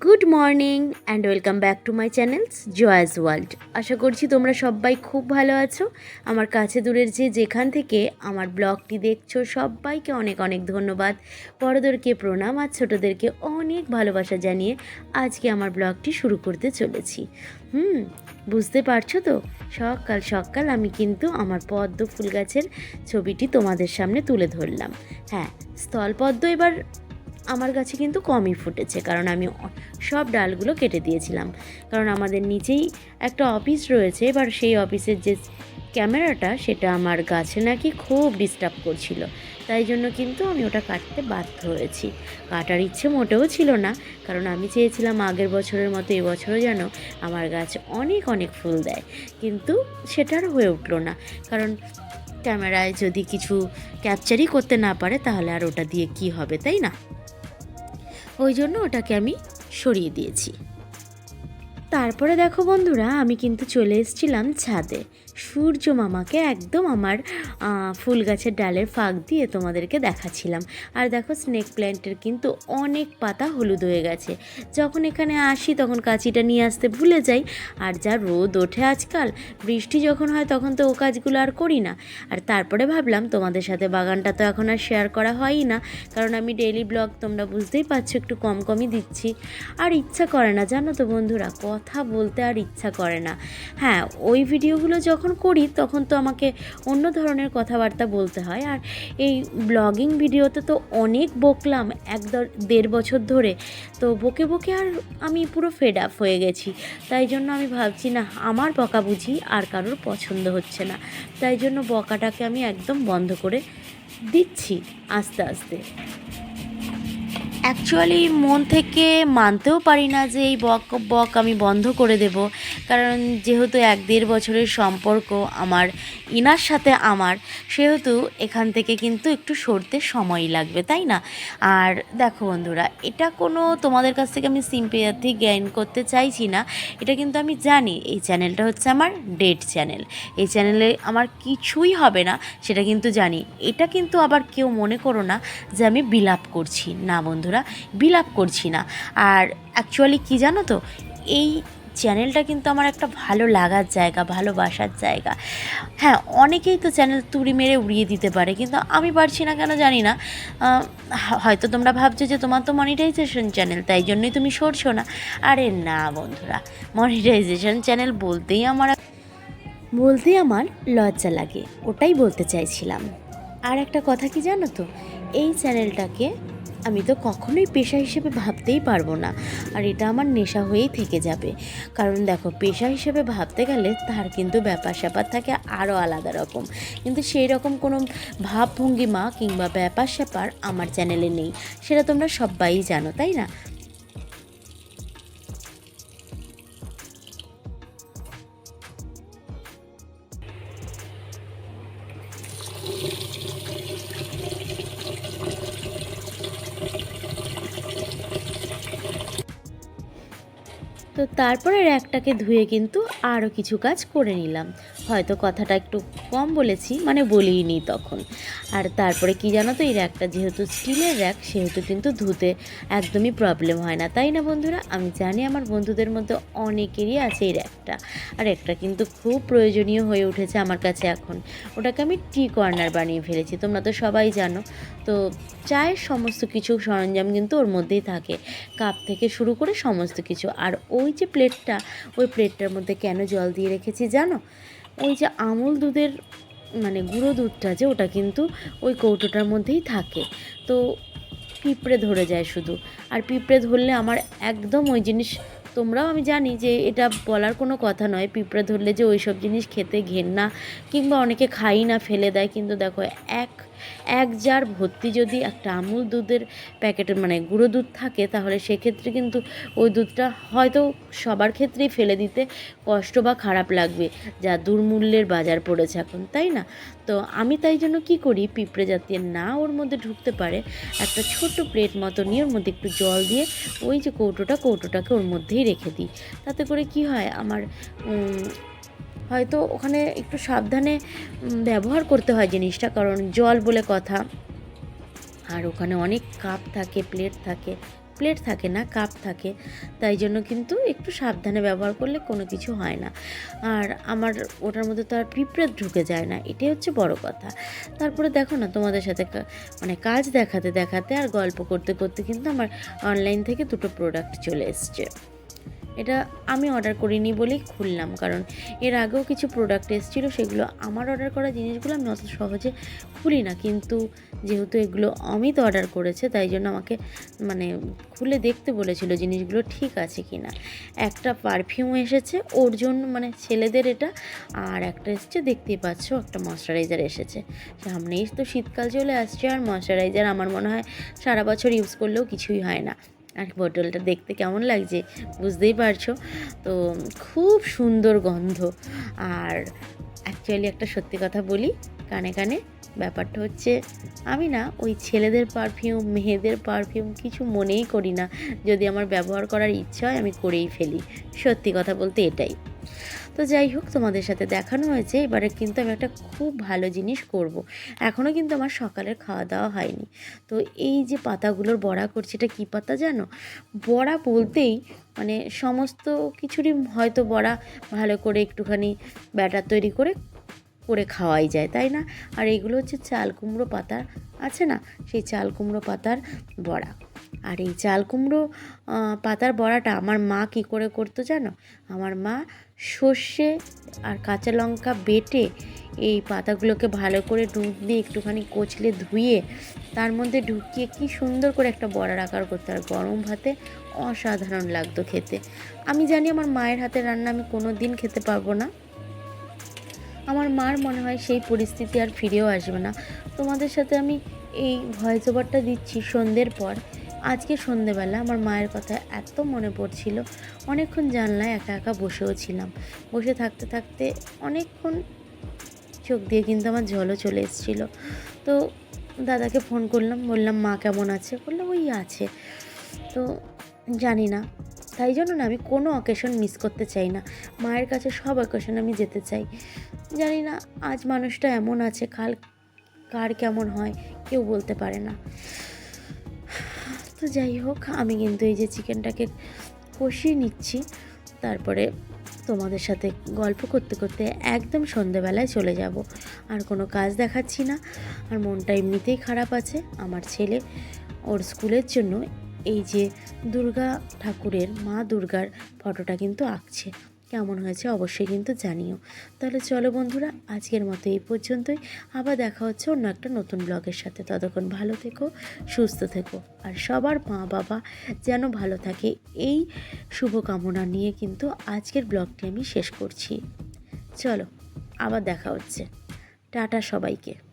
Good morning and welcome back to my channels Joy's world. আশা করছি তোমরা সবাই খুব ভালো আছো। আমার কাছে দূরের যে যেখান থেকে আমার ব্লগটি দেখছ, সবাইকে অনেক অনেক ধন্যবাদ। বড়োদেরকে প্রণাম আর ছোটোদেরকে অনেক ভালোবাসা জানিয়ে আজকে আমার ব্লগটি শুরু করতে চলেছি। হুম, বুঝতে পারছ তো? সকাল সকাল আমি কিন্তু আমার পদ্ম ফুল গাছের ছবিটি তোমাদের সামনে তুলে ধরলাম। হ্যাঁ স্থলপদ্ম এবার আমার গাছে কিন্তু কমই ফুটেছে, কারণ আমি সব ডালগুলো কেটে দিয়েছিলাম। কারণ আমাদের নিচেই একটা অফিস রয়েছে, এবার সেই অফিসের যে ক্যামেরাটা, সেটা আমার গাছে নাকি খুব ডিস্টার্ব করছিল। তাই জন্য কিন্তু আমি ওটা কাটতে বাধ্য হয়েছি। কাটার ইচ্ছে মোটেও ছিল না, কারণ আমি চেয়েছিলাম আগের বছরের মতো এবছরও যেন আমার গাছ অনেক অনেক ফুল দেয়। কিন্তু সেটার হয়ে উঠল না, কারণ ক্যামেরায় যদি কিছু ক্যাপচারই করতে না পারে, তাহলে আর ওটা দিয়ে কি হবে, তাই না? ওই জন্য ওটাকে আমি সরিয়ে দিয়েছি। তারপরে দেখো বন্ধুরা আমি কিন্তু চলে এসেছিলাম ছাদে। সূর্য মামাকে একদম আমার ফুল গাছের ডালের ফাঁক দিয়ে তোমাদেরকে দেখাচ্ছিলাম। আর দেখো স্নেক প্ল্যান্টের কিন্তু অনেক পাতা হলুদ হয়ে গেছে। যখন এখানে আসি তখন কাঁচিটা নিয়ে আসতে ভুলে যাই। আর যা রোদ ওঠে আজকাল, বৃষ্টি যখন হয় তখন তো ও কাজগুলো আর করি না। আর তারপরে ভাবলাম তোমাদের সাথে বাগানটা তো এখন আর শেয়ার করা হয়ই না। কারণ আমি ডেইলি ব্লগ তোমরা বুঝতেই পারছ একটু কম কমই দিচ্ছি। আর ইচ্ছা করে না, জানো তো বন্ধুরা, কথা বলতে আর ইচ্ছা করে না। হ্যাঁ ওই ভিডিওগুলো যখন করি, তখন তো আমাকে অন্য ধরনের কথাবার্তা বলতে হয়। আর এই ব্লগিং ভিডিওতে তো অনেক বকলাম এক দেড় বছর ধরে। তো বকে বকে আর আমি পুরো ফেড আপ হয়ে গেছি। তাই জন্য আমি ভাবছি, না, আমার বকা বুঝি আর কারোর পছন্দ হচ্ছে না। তাই জন্য বকাটাকে আমি একদম বন্ধ করে দিচ্ছি আস্তে আস্তে। অ্যাকচুয়ালি মন থেকে মানতেও পারি না যে এই বক বক আমি বন্ধ করে দেব। কারণ যেহেতু এক দেড় বছরের সম্পর্ক আমার, ইনার সাথে আমার, সেহেতু এখান থেকে কিন্তু একটু সরতে সময় লাগবে, তাই না? আর দেখো বন্ধুরা, এটা কোনো তোমাদের কাছ থেকে আমি সিম্পিয়াথি জ্ঞান করতে চাইছি না। এটা কিন্তু আমি জানি, এই চ্যানেলটা হচ্ছে আমার ডেট চ্যানেল এই চ্যানেলে আমার কিছুই হবে না, সেটা কিন্তু জানি। এটা কিন্তু আবার কেউ মনে করো না যে আমি বিলাপ করছি। না বন্ধুরা বিলাপ করছি না। আর অ্যাকচুয়ালি কি জানো তো, এই চ্যানেলটা কিন্তু আমার একটা ভালো লাগার জায়গা, ভালোবাসার জায়গা। হ্যাঁ অনেকেই তো চ্যানেল তুড়ি মেরে উড়িয়ে দিতে পারে, কিন্তু আমি পারছি না কেন জানি না। হয়তো তোমরা ভাবছ যে তোমার তো মনিটাইজেশন চ্যানেল তাই জন্যই তুমি সরছো না। আরে না বন্ধুরা মনিটাইজেশন চ্যানেল বলতেই আমার বলতেই আমার লজ্জা লাগে, ওটাই বলতে চাইছিলাম। আর একটা কথা কি জানো তো, এই চ্যানেলটাকে আমি তো কখনোই পেশা হিসেবে ভাবতেই পারব না। আর এটা আমার নেশা হয়েই থেকে যাবে। কারণ দেখো, পেশা হিসেবে ভাবতে গেলে তার কিন্তু ব্যাপার স্যাপার থাকে আরও আলাদা রকম। কিন্তু সেই রকম কোনো ভাবভঙ্গিমা কিংবা ব্যাপার স্যাপার আমার চ্যানেলে নেই। সেটা তোমরা সবাই জানো, তাই না? তো তারপরে র্যাকটাকে ধুয়ে কিন্তু আরও কিছু কাজ করে নিলাম। হয়তো কথাটা একটু কম বলেছি মানে বলিনি তখন। আর তারপরে কি জানো তো, এই র্যাকটা যেহেতু স্টিলের র্যাক, সেহেতু কিন্তু ধুতে একদমই প্রবলেম হয় না। তাই না বন্ধুরা? আমি জানি আমার বন্ধুদের মধ্যে অনেকেরই আছে এই র্যাকটা। আর একটা কিন্তু খুব প্রয়োজনীয় হয়ে উঠেছে আমার কাছে এখন। ওটাকে আমি টি কর্নার বানিয়ে ফেলেছি, তোমরা তো সবাই জানো। তো চায়ের সমস্ত কিছু সরঞ্জাম কিন্তু ওর মধ্যেই থাকে। কাপ থেকে শুরু করে সমস্ত কিছু। আর ওই যে প্লেটটা, ওই প্লেটটার মধ্যে কেন জল দিয়ে রেখেছি জানো? ওই যে আমুল দুধের মানে গুঁড়ো দুধটা যে ওটা কিন্তু ওই কৌটোটার মধ্যেই থাকে। তো পিঁপড়ে ধরে যায় শুধু। আর পিঁপড়ে ধরলে আমার একদম ওই জিনিস, তোমরাও আমি জানি যে এটা বলার কোনো কথা নয়। পিঁপড়ে ধরলে যে ওই সব জিনিস খেতে ঘেন্না, কিংবা অনেকে খাই না, ফেলে দেয়, কিন্তু দেখো এক এক জার ভর্তি যদি একটা আমুল দুধের প্যাকেটের মানে গুঁড়ো দুধ থাকে, তাহলে সেক্ষেত্রে কিন্তু ওই দুধটা হয়তো সবার ক্ষেত্রেই ফেলে দিতে কষ্ট বা খারাপ লাগবে, যা দুর্মূল্যের বাজার পড়েছে এখন, তাই না? তো আমি তাই জন্য কি করি, পিঁপড়ে জাতীয় না ওর মধ্যে ঢুকতে পারে, একটা ছোট প্লেট মতো নিয়ে ওর মধ্যে একটু জল দিয়ে ওই যে কৌটোটা কৌটোটাকে ওর মধ্যেই রেখে দিই। তাতে করে কি হয়, আমার হয়তো ওখানে একটু সাবধানে ব্যবহার করতে হয় জিনিসটা, কারণ জল বলে কথা। আর ওখানে অনেক কাপ থাকে, প্লেট থাকে। প্লেট থাকে না, কাপ থাকে। তাই জন্য কিন্তু একটু সাবধানে ব্যবহার করলে কোনো কিছু হয় না। আর আমার, ওটার মধ্যে তো আর পিঁপড়ে ঢুকে যায় না, এটাই হচ্ছে বড় কথা। তারপরে দেখো না, তোমাদের সাথে মানে কাজ দেখাতে দেখাতে আর গল্প করতে করতে কিন্তু আমার অনলাইন থেকে দুটো প্রোডাক্ট চলে এসছে। এটা আমি অর্ডার করিনি বলেই খুললাম। কারণ এর আগেও কিছু প্রোডাক্ট এসেছিল, সেগুলো আমার অর্ডার করা জিনিসগুলো আমি অত সহজে খুলি না। কিন্তু যেহেতু এগুলো অমিত অর্ডার করেছে, তাই জন্য আমাকে মানে খুলে দেখতে বলেছিল জিনিসগুলো ঠিক আছে কি না একটা পারফিউম এসেছে, ওর জন্য মানে ছেলেদের এটা। আর একটা এসেছে, দেখতেই পাচ্ছ, একটা ময়শ্চারাইজার এসেছে। সামনেই তো শীতকাল চলে আসছে, আর ময়শ্চারাইজার আমার মনে হয় সারা বছর ইউজ করলেও কিছুই হয় না। আর পটলটা দেখতে কেমন লাগছে বুঝতেই পারছ? তো খুব সুন্দর গন্ধ। আর অ্যাকচুয়ালি একটা সত্যি কথা বলি, কানে কানে ব্যাপারটা হচ্ছে আমি না ওই ছেলেদের পারফিউম মেয়েদের পারফিউম কিছু মনেই করি না। যদি আমার ব্যবহার করার ইচ্ছা হয় আমি করেই ফেলি। সত্যি কথা বলতে এটাই। তো যাই হোক, তোমাদের সাথে দেখানো হয়েছে। এবারে কিন্তু আমি একটা খুব ভালো জিনিস করব। এখনও কিন্তু আমার সকালের খাওয়া দাওয়া হয়নি। তো এই যে পাতাগুলোর বড়া করছি, এটা কী পাতা জানো? বড়া বলতেই মানে সমস্ত কিছুরই হয়তো বড়া ভালো করে একটুখানি ব্যাটার তৈরি করে করে খাওয়াই যায়, তাই না? আর এগুলো হচ্ছে চাল কুমড়ো পাতা আছে না? সেই চাল কুমড়ো পাতার বড়া। আর এই চাল কুমড়ো পাতার বড়াটা আমার মা কী করে করতো জানো? আমার মা সর্ষে আর কাঁচা লঙ্কা বেটে এই পাতাগুলোকে ভালো করে দুধ দিয়ে একটুখানি কচলে ধুয়ে তার মধ্যে ঢুকিয়ে কি সুন্দর করে একটা বড়ার আকার করতে আর গরম ভাতে অসাধারণ লাগতো খেতে। আমি জানি আমার মায়ের হাতের রান্না আমি কোনো দিন খেতে পারব না। আমার মার মনে হয় সেই পরিস্থিতি আর ফিরেও আসবে না। তোমাদের সাথে আমি এই ভয়েস ওভারটা দিচ্ছি সন্ধ্যের পর। আজকে সন্ধেবেলা আমার মায়ের কথা এত মনে পড়ছিল, অনেকক্ষণ জানলায় একা একা বসেও ছিলাম। বসে থাকতে থাকতে অনেকক্ষণ চোখ দিয়ে কিন্তু আমার জলও চলে এসেছিল। তো দাদাকে ফোন করলাম, বললাম, মা কেমন আছে? বললাম, ওই আছে। তো জানি না, তাই জন্য না আমি কোনো অকেশন মিস করতে চাই না। মায়ের কাছে সব অকেশন আমি যেতে চাই। জানি না, আজ মানুষটা এমন আছে, কাল, কার কেমন হয়, কেউ বলতে পারে না। তো যাই হোক, আমি কিন্তু এই যে চিকেনটাকে কষিয়ে নিচ্ছি। তারপরে তোমাদের সাথে গল্প করতে করতে একদম সন্ধেবেলায় চলে যাব। আর কোনো কাজ দেখাচ্ছি না। আর মনটা এমনিতেই খারাপ আছে। আমার ছেলে ওর স্কুলের জন্য এই যে দুর্গা ঠাকুরের মা দুর্গার ফটোটা কিন্তু আঁকছে। কেমন হয়েছে অবশ্যই কিন্তু জানিও। তাহলে চলো বন্ধুরা, আজকের মতো এই পর্যন্তই। আবার দেখা হচ্ছে অন্য একটা নতুন ব্লগের সাথে। ততক্ষণ ভালো থেকো, সুস্থ থেকো, আর সবার মা বাবা যেন ভালো থাকে, এই শুভকামনা নিয়ে কিন্তু আজকের ব্লগটি আমি শেষ করছি। চলো, আবার দেখা হচ্ছে। টাটা সবাইকে।